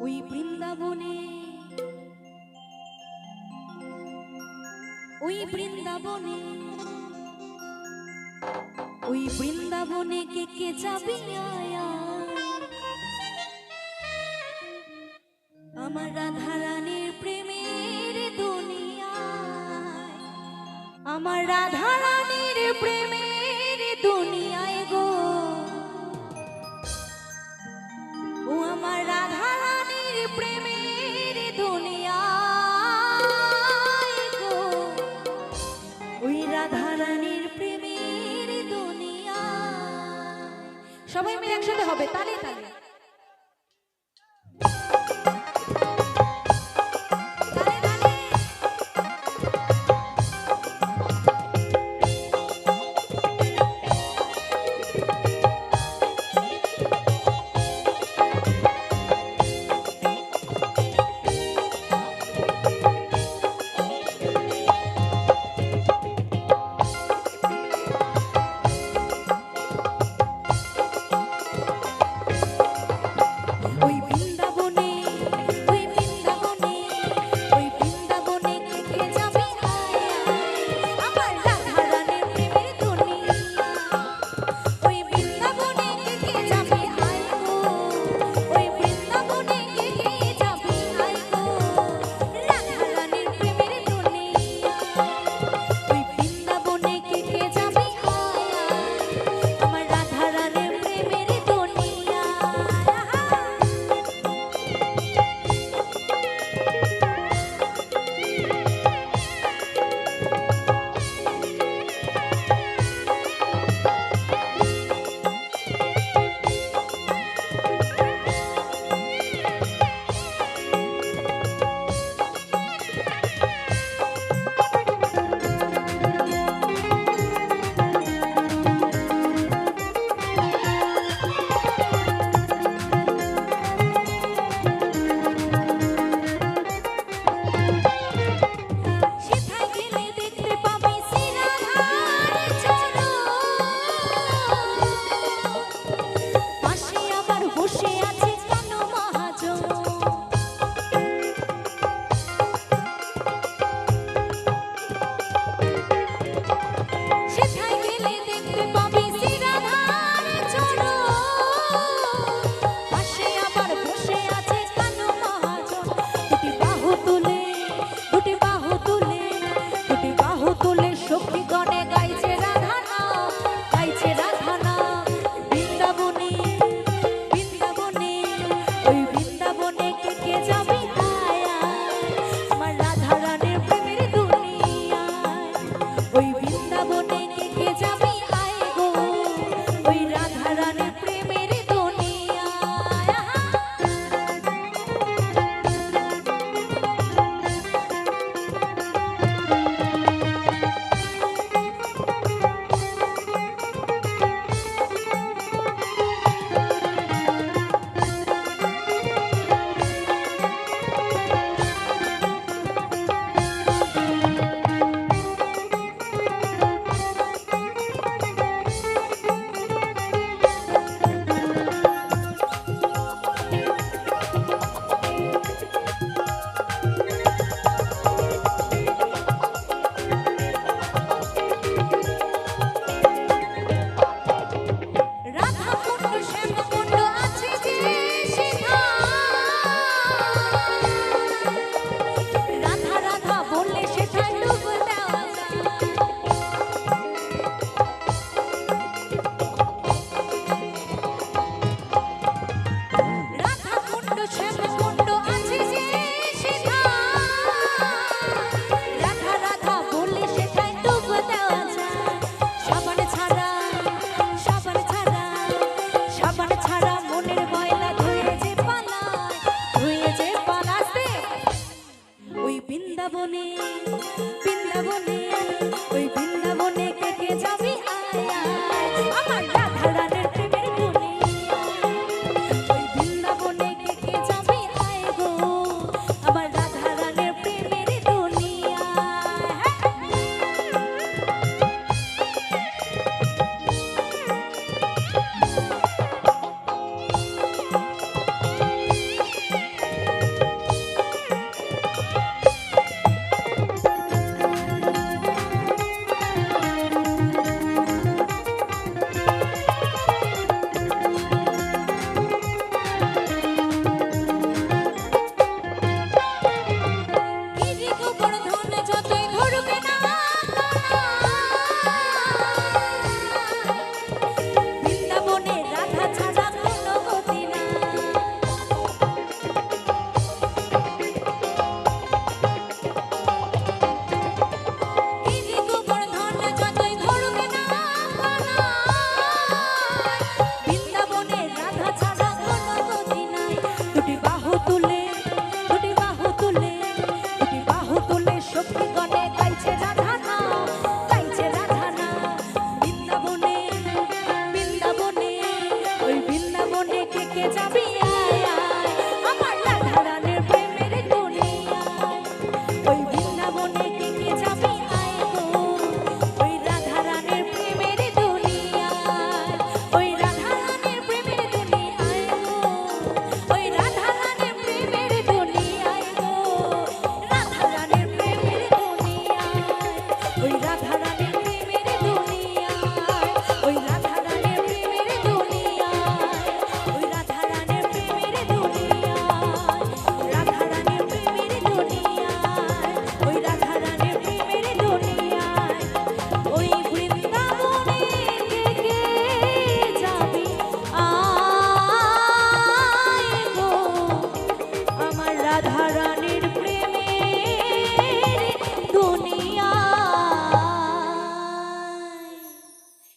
ওই বৃন্দাবনে ওই বৃন্দাবনে ওই বৃন্দাবনে কে কে যাবি আমার রাধারানীর প্রেমের দুনিয়ায়, আমার রাধারানীর সবাই মিলে একসাথে হবে তালে তালে শ্রাবণে